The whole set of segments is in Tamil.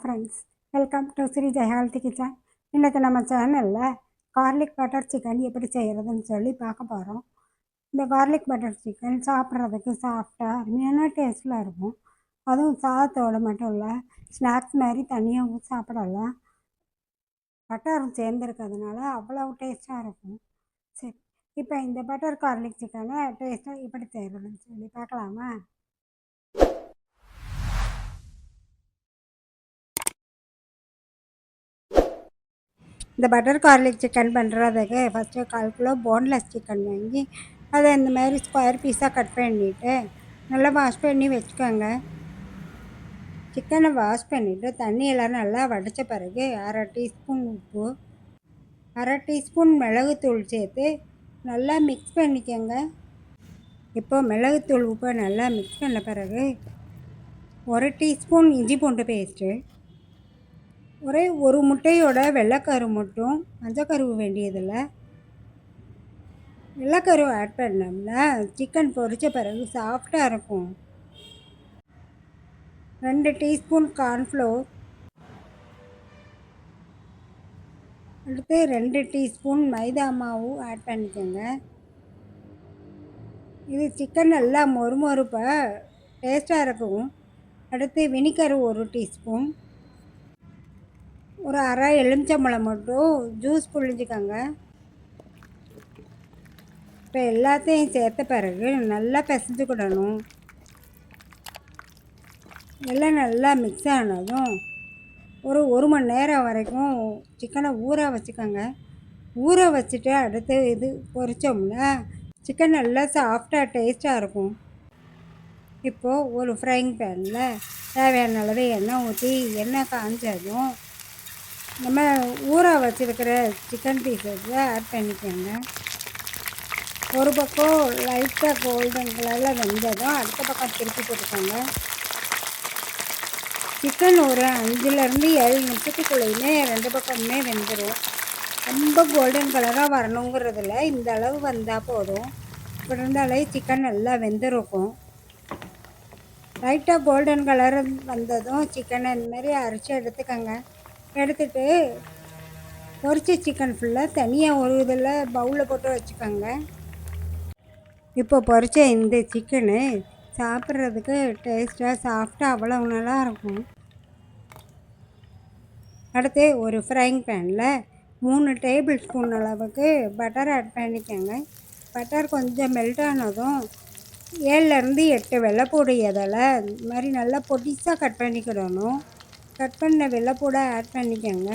Friends welcome to Shri Jayahaldi kitchen இன்றைக்கி நம்ம சேனலில் கார்லிக் பட்டர் சிக்கன் எப்படி செய்கிறதுன்னு சொல்லி பார்க்க போகிறோம் இந்த கார்லிக் பட்டர் சிக்கன் சாப்பிட்றதுக்கு சாஃப்டாக அருமையான டேஸ்ட்டில் இருக்கும். அதுவும் சாதத்தோடு மட்டும் இல்லை ஸ்நாக்ஸ் மாதிரி தனியாகவும் சாப்பிடலாம். பட்டரும் சேர்ந்துருக்கிறதுனால அவ்வளோ டேஸ்ட்டாக இருக்கும். சரி இப்போ இந்த பட்டர் கார்லிக் சிக்கனை டேஸ்ட்டாக எப்படி செய்கிறதுன்னு சொல்லி பார்க்கலாமா? இந்த பட்டர் கார்லிக் சிக்கன் பண்ணுறதுக்கு ஃபஸ்ட்டு கால் கிலோ போன்லெஸ் சிக்கன் வாங்கி அதை இந்த மாதிரி ஸ்கொயர் பீஸாக கட் பண்ணிவிட்டு நல்லா வாஷ் பண்ணி வச்சுக்கோங்க. சிக்கனை வாஷ் பண்ணிவிட்டு தண்ணியெல்லாம் நல்லா வடித்த பிறகு அரை டீஸ்பூன் உப்பு அரை டீஸ்பூன் மிளகுத்தூள் சேர்த்து நல்லா மிக்ஸ் பண்ணிக்கோங்க. இப்போ மிளகுத்தூள் உப்பை நல்லா மிக்ஸ் பண்ண பிறகு ஒரு டீஸ்பூன் இஞ்சி பூண்டு பேஸ்ட்டு ஒரே ஒரு முட்டையோட வெள்ளைக்கரு மட்டும் மஞ்சக்கருவு வேண்டியதில்லை. வெள்ளைக்கருவு ஆட் பண்ணோம்னா சிக்கன் பொரித்த பிறகு சாஃப்டாக இருக்கும். ரெண்டு டீஸ்பூன் கார்ன்ஃப்ளோர் அடுத்து ரெண்டு டீஸ்பூன் மைதா மாவு ஆட் பண்ணிக்கோங்க. இது சிக்கன் நல்லா மொறுமொறுப்பாக டேஸ்ட்டாக இருக்கும். அடுத்து வினிகர் ஒரு டீஸ்பூன் ஒரு அரை எலுமிச்சம்பழம் மட்டும் ஜூஸ் புழிஞ்சிக்கோங்க. இப்போ எல்லாத்தையும் சேர்த்த பிறகு நல்லா பிசைஞ்சுக்கிடணும் எல்லாம் நல்லா மிக்ஸ் ஆனதும் ஒரு ஒரு மணி நேரம் வரைக்கும் சிக்கனை ஊற வச்சுக்கோங்க. ஊற வச்சுட்டு அடுத்து இது பொரித்தோம்னா சிக்கன் நல்லா சாஃப்டாக டேஸ்ட்டாக இருக்கும். இப்போது ஒரு ஃப்ரைங் பேனில் தேவையான அளவு எண்ணெய் ஊற்றி எண்ணெய் காஞ்சதும் நம்ம ஊற வச்சுருக்கிற சிக்கன் பீசஸை ஆட் பண்ணிக்கோங்க. ஒரு பக்கம் லைட்டாக கோல்டன் கலரில் வெந்ததும் அடுத்த பக்கம் திருப்பி போட்டுக்கோங்க. சிக்கன் ஒரு அஞ்சுலேருந்து ஏழு நிமிஷத்துக்குள்ளேயுமே ரெண்டு பக்கமுமே வெந்துடும் ரொம்ப கோல்டன் கலராக வரணுங்கிறதுல இந்த அளவு வந்தால் போதும். இப்படி இருந்தாலே சிக்கன் நல்லா வெந்திருக்கும். லைட்டாக கோல்டன் கலர் வந்ததும் சிக்கனை இந்தமாரி அரைச்சி எடுத்துக்கோங்க. எடுத்துட்டு பொரிச்ச சிக்கன் ஃபுல்லாக தனியாக ஒரு இதில் பவுலில் போட்டு வச்சுக்கோங்க. இப்போ பொரிச்ச இந்த சிக்கனு சாப்பிட்றதுக்கு டேஸ்ட்டாக சாஃப்டாக அவ்வளோ நல்லா இருக்கும். அடுத்து ஒரு ஃப்ரைங் பேனில் மூணு டேபிள் ஸ்பூன் அளவுக்கு பட்டர் ஆட் பண்ணிக்கோங்க. பட்டர் கொஞ்சம் மெல்ட் ஆனதும் ஏழுலேருந்து எட்டு வெள்ளைப்பூடு எதில் இந்த மாதிரி நல்லா பொடிசாக கட் பண்ணிக்கிடணும். கட் பண்ண வெள்ளைப்பூடை ஆட் பண்ணிக்கோங்க.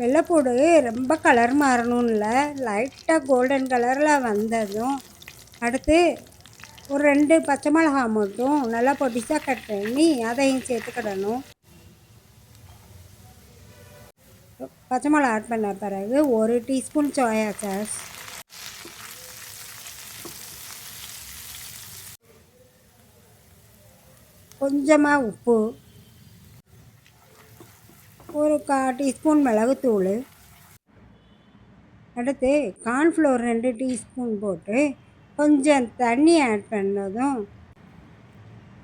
வெள்ளைப்பூடு ரொம்ப கலர் மாறணும் இல்லை லைட்டாக கோல்டன் கலரில் வந்ததும் அடுத்து ஒரு ரெண்டு பச்சை மிளகா மட்டும் நல்லா பொடிசாக கட் பண்ணி அதையும் சேர்த்துக்கிடணும். பச்சை மிளகா ஆட் பண்ண பிறகு ஒரு டீஸ்பூன் சோயா சாஸ் கொஞ்சமாக உப்பு. ஒரு கா டீஸ்பூன் மிளகுத்தூள். அடுத்து கார்ன்ஃப்ளோர் ரெண்டு டீஸ்பூன் போட்டு கொஞ்சம் தண்ணி ஆட் பண்ணதும்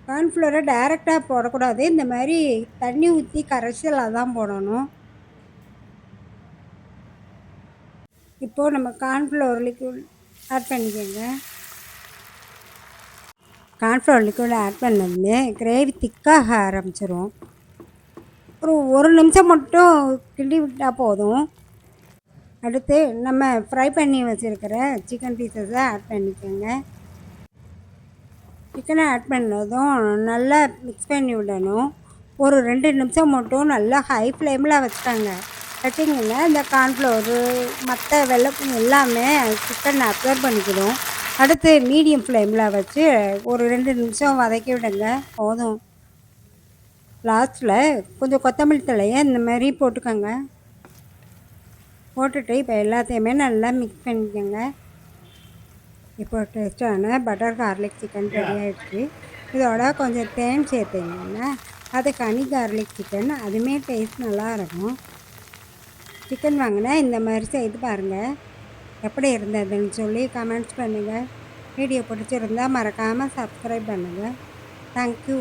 கார்ன்ஃப்ளோரை டைரெக்டாக போடக்கூடாது. இந்த மாதிரி தண்ணி ஊற்றி கரைசலாக தான் போடணும். இப்போது நம்ம கார்ன்ஃப்ளவர் லிக்விட் ஆட் பண்ணிக்கோங்க. கார்ன்ஃப்ளவர் லிக்விட் ஆட் பண்ணதுமே கிரேவி திக்காக ஆரம்பிச்சிரும். ஒரு ஒரு நிமிஷம் மட்டும் கிண்டி விட்டால் போதும். அடுத்து நம்ம ஃப்ரை பண்ணி வச்சுருக்கிற சிக்கன் பீசஸை ஆட் பண்ணிக்கோங்க. சிக்கனை ஆட் பண்ணதும் நல்லா மிக்ஸ் பண்ணி விடணும். ஒரு ரெண்டு நிமிஷம் மட்டும் நல்லா ஹை ஃப்ளேமில் வச்சுட்டாங்க வச்சிங்கன்னா இந்த கார்ன்ஃப்ளவரு மற்ற வெள்ளை எல்லாமே சிக்கனை அப்சர்வ் பண்ணிக்கிடும். அடுத்து மீடியம் ஃப்ளேமில் வச்சு ஒரு ரெண்டு நிமிஷம் வதக்கி விடுங்க. போதும். லாஸ்ட்டில் கொஞ்சம் கொத்தமல்லி தலையை இந்த மாதிரி போட்டுக்கோங்க. போட்டுட்டு இப்போ எல்லாத்தையுமே நல்லா மிக்ஸ் பண்ணிக்கோங்க. இப்போ டேஸ்ட்டான பட்டர் கார்லிக் சிக்கன் ரெடி ஆகிடுச்சு இதோட கொஞ்சம் தேன் சேர்த்திங்கன்னா அது கனி கார்லிக் சிக்கன் அதுவுமே டேஸ்ட் நல்லாயிருக்கும் சிக்கன் வாங்கினா இந்த மாதிரி செய்து பாருங்கள் எப்படி இருந்ததுன்னு சொல்லி கமெண்ட்ஸ் பண்ணுங்கள் வீடியோ பிடிச்சிருந்தால் மறக்காமல் சப்ஸ்கிரைப் பண்ணுங்கள் தேங்க்யூ